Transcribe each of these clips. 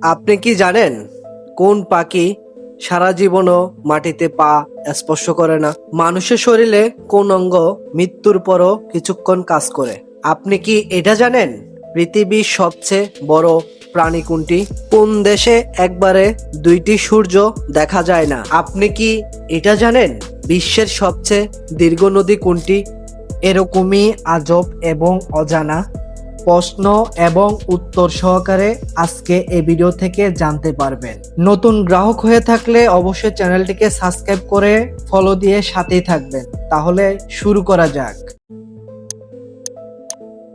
আপনি কি জানেন কোন পাখি সারা জীবনও মাটিতে পা স্পর্শ করে না? মানুষের শরীরে কোন অঙ্গ মৃত্যুর পরও কিছুক্ষণ কাজ করে। আপনি কি এটা জানেন? পৃথিবীর সবচেয়ে বড় প্রাণী কোনটি? কোন দেশে একবারে দুইটি সূর্য দেখা যায় না? আপনি কি এটা জানেন? বিশ্বের সবচেয়ে দীর্ঘ নদী কোনটি? এরকমই আজব এবং অজানা। প্রশ্ন এবং উত্তর সহকারে আজকে এই ভিডিও থেকে জানতে পারবেন। নতুন গ্রাহক হয়ে থাকলে অবশ্যই চ্যানেলটিকে সাবস্ক্রাইব করে ফলো দিয়ে সাথেই থাকবেন। তাহলে শুরু করা যাক।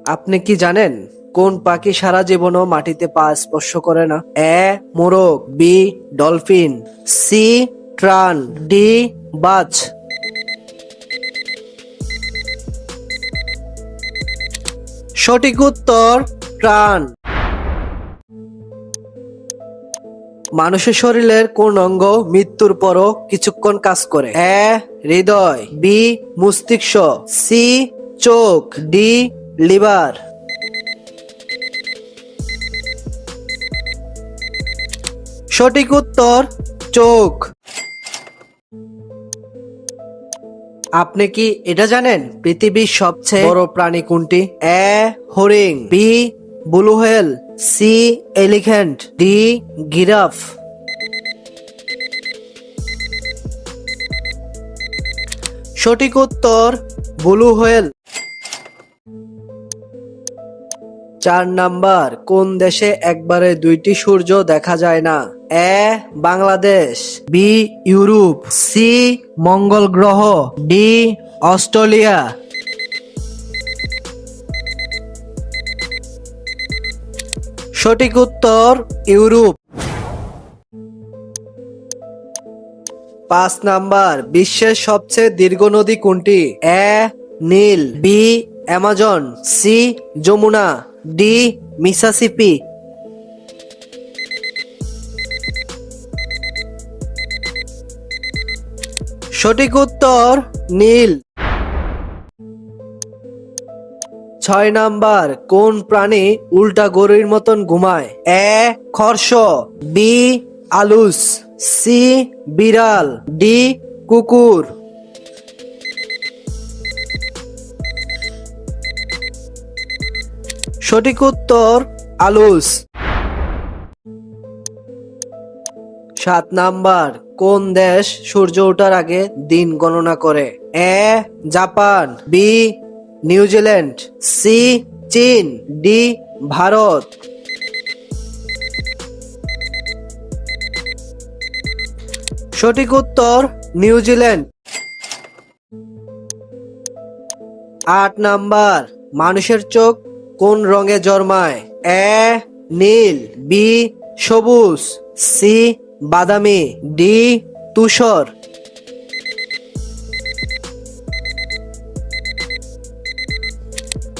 আপনি কি জানেন, কোন পাখি সারা জীবনও মাটিতে পা স্পর্শ করে না? এ, মোরগ, বি, ডলফিন, সি ট্রান ডি, বাজ। সঠিক উত্তর, প্রাণ। মানুষের শরীরের কোন অঙ্গ মৃত্যুর পরও কিছুক্ষণ কাজ করে? এ, হৃদয়, বি, মস্তিষ্ক, সি, চোখ, ডি, লিভার। সঠিক উত্তর, চোখ। আপনি কি এটা জানেন? পৃথিবীর সবচেয়ে বড় প্রাণী কোনটি? A, হরিং, B blue C, elephant, D, giraffe. সঠিক উত্তর ব্লু হোয়েল চার নাম্বার, কোন দেশে একবারে দুইটি সূর্য দেখা যায় না? A, Bangladesh, B, Europe, C, মঙ্গল গ্রহ, ডি, অস্ট্রেলিয়া। সঠিক উত্তর, ইউরোপ। পাঁচ নাম্বার, বিশ্বের সবচেয়ে দীর্ঘ নদী কোনটি? A, Neil, B, Amazon, C, Jamuna. D, Mississippi. সঠিক উত্তর, নীল। ছয় নাম্বার, কোন প্রাণী উল্টা গরুর মতন ঘুমায়? এ খরস বি, আলুস, সি, বিড়াল, ডি, কুকুর। সঠিক উত্তর আলুস। সাত নাম্বার, কোন দেশ সূর্য ওঠার আগে দিন গণনা করে? A, Japan, B New Zealand C, চীন, ডি, ভারত। সঠিক উত্তর নিউজিল্যান্ড আট নাম্বার, মানুষের চোখ কোন রঙে জন্মায়? এ, নীল, বি, সবুজ, সি, বাদামি, ডি, তুষর।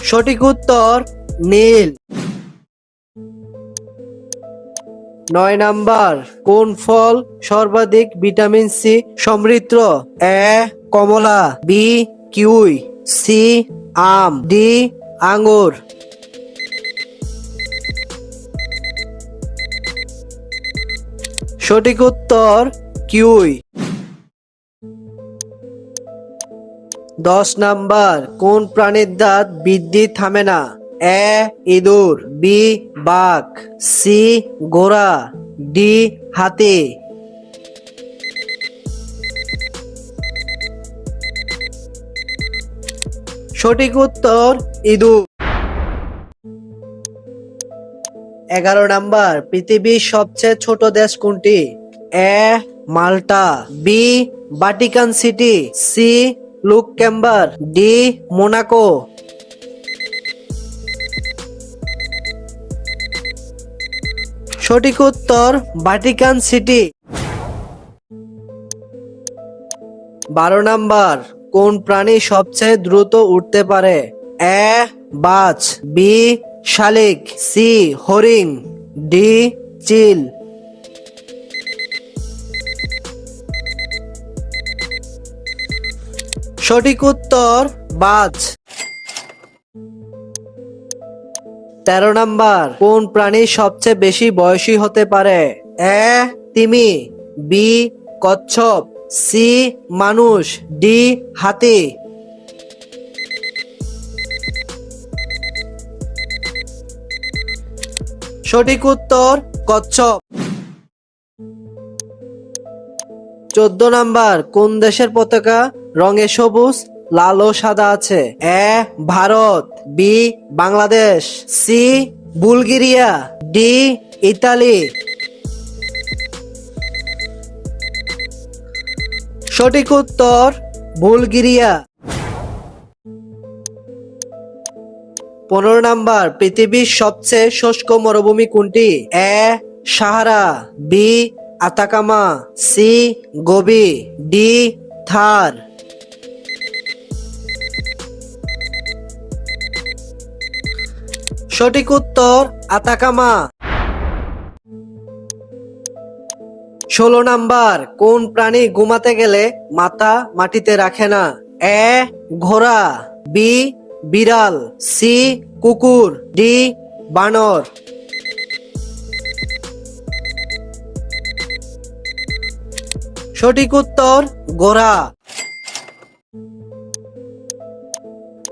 সঠিক উত্তর, নীল। নয় নাম্বার, কোন ফল সর্বাধিক ভিটামিন সি সমৃদ্ধ? এ, কমলা, বি, কিউই, সি, আম, ডি আঙ্গুর সঠিক উত্তর কিউই। দশ নাম্বার, কোন প্রাণীর দাঁত বৃদ্ধি থামে না? এ, ইঁদুর, বি, বাঘ, সি, ঘোড়া, ডি, হাতি। সঠিক উত্তর, ইঁদুর। এগারো নাম্বার, পৃথিবীর সবচেয়ে ছোট দেশ কোনটি? A, Malta, B Vatican City, C Luxembourg D, Monaco. সঠিক উত্তর, ভাটিকান সিটি। বারো নাম্বার, কোন প্রাণী সবচেয়ে দ্রুত উঠতে পারে? এ, বাজ, বি শালিক, সি হরিং ডি, চিল। সঠিক উত্তর, বাজ। তেরো নাম্বার, কোন প্রাণী সবচেয়ে বেশি বয়সী হতে পারে? এ, তিমি, বি, কচ্ছপ, সি, মানুষ, ডি, হাতি। সঠিক উত্তর কচ্ছপ। চোদ্দ নাম্বার, কোন দেশের পতাকা রঙে সবুজ, লাল ও সাদা আছে? A, Bharat, B, Bangladesh, C, Bulgaria, D, Italy. সঠিক উত্তর, বুলগেরিয়া। পনেরো নাম্বার, পৃথিবীর সবচেয়ে শুষ্ক মরুভূমি কোনটি? A, Sahara, B, Atacama, C, Gobi, D, Thar. সঠিক উত্তর, আতাকামা। ষোলো নাম্বার, কোন প্রাণী ঘুমাতে গেলে মাথা মাটিতে রাখে না? এ, ঘোড়া, বি বিড়াল, সি, কুকুর, ডি, বানর। সঠিক উত্তর, ঘোড়া।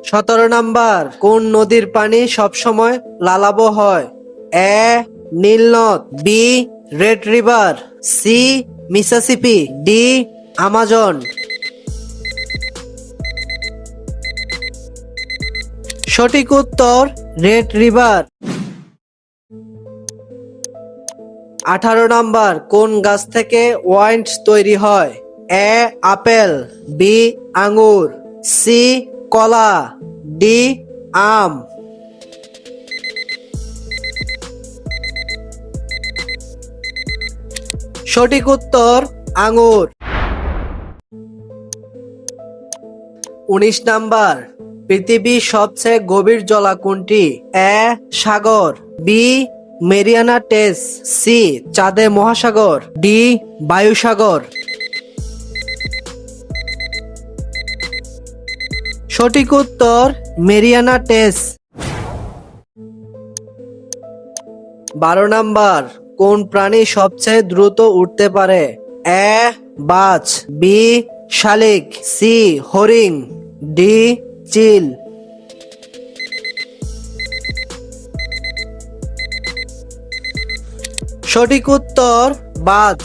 সতেরো নাম্বার, কোন নদীর পানি সবসময় লালাবো হয়? A নীলনদ B, red river, C, Mississippi, D, Amazon. সঠিক উত্তর রেড রিভার। আঠারো নাম্বার, কোন গাছ থেকে ওয়াইন তৈরি হয়? এ, আপেল, বি আঙ্গুর সি, কলা, ডি, আম। সঠিক উত্তর আঙ্গুর উনিশ নাম্বার পৃথিবীর সবচেয়ে গভীর জলা কোনটি এ সাগর, বি মেরিয়ানা টেস, সি চাঁদে মহাসাগর, ডি বায়ুসাগর। সঠিক উত্তর মেরিয়ানা টেস। বারো নাম্বার, কোন প্রাণী সবচেয়ে দ্রুত উঠতে পারে? এ বাজ, বি শালিক, সি হরিণ, ডি চিল সঠিক উত্তর, বাজ।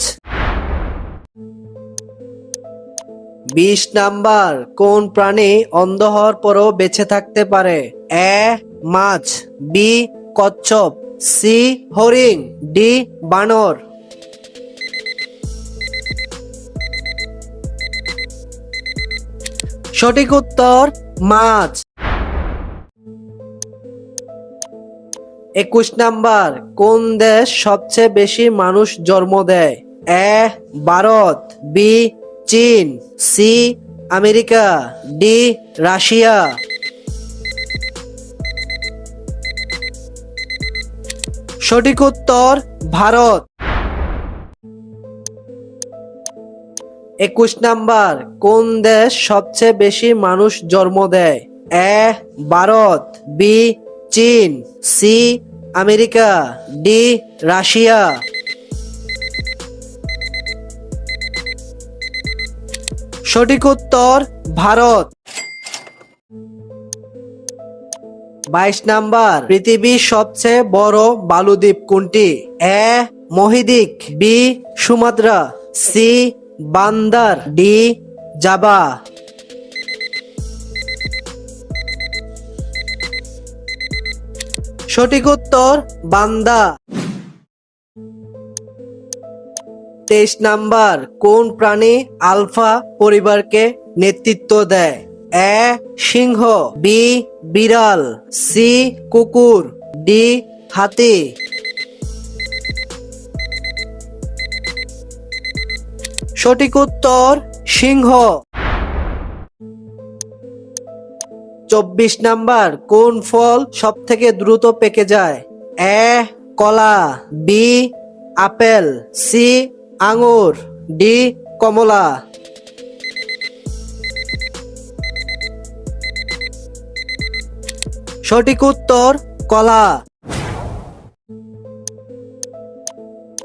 বিশ নাম্বার, কোন প্রাণী অন্ধ হওয়ার পরও বেঁচে থাকতে পারে? এ, মাছ, বি, কচ্ছপ, সি হরিং ডি, বানর। সঠিক উত্তর, মাছ। একুশ নাম্বার, কোন দেশ সবচেয়ে বেশি মানুষ জন্ম দেয়? এ, ভারত, বি, চীন, সি, আমেরিকা, ডি, রাশিয়া। সঠিক উত্তর, ভারত। একুশ নাম্বার, কোন দেশ সবচেয়ে বেশি মানুষ জন্ম দেয়? এ, ভারত, বি, চীন, সি, আমেরিকা, ডি, রাশিয়া। সঠিক উত্তর, ভারত। বাইশ নাম্বার, পৃথিবীর সবচেয়ে বড় বালুদ্বীপ কোনটি? এ মহিদিক বি, সুমাত্রা, সি বান্দার ডি জাবা। সঠিক উত্তর, বান্দা। তেইশ নাম্বার, কোন প্রাণী আলফা পরিবারকে নেতৃত্ব দেয়? এ, সিংহ। বি, বিড়াল। সি, কুকুর। ডি, হাতি। সঠিক উত্তর সিংহ। চব্বিশ নাম্বার, কোন ফল সব থেকে দ্রুত পেকে যায়? এ, কলা, বি, আপেল, সি, আঙুর, ডি, কমলা। সঠিক উত্তর, কলা।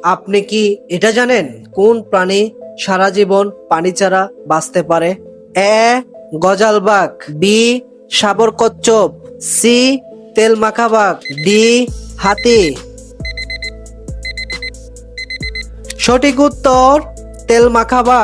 আপনি কি এটা জানেন? কোন প্রাণী সারা জীবন পানি ছাড়া বাঁচতে পারে। এ, গজালবাগ। বি সাবর কচ্ছপ সি তেল মাখাবাগ ডি, হাতি। সঠিক উত্তর তেল মাখাবাগ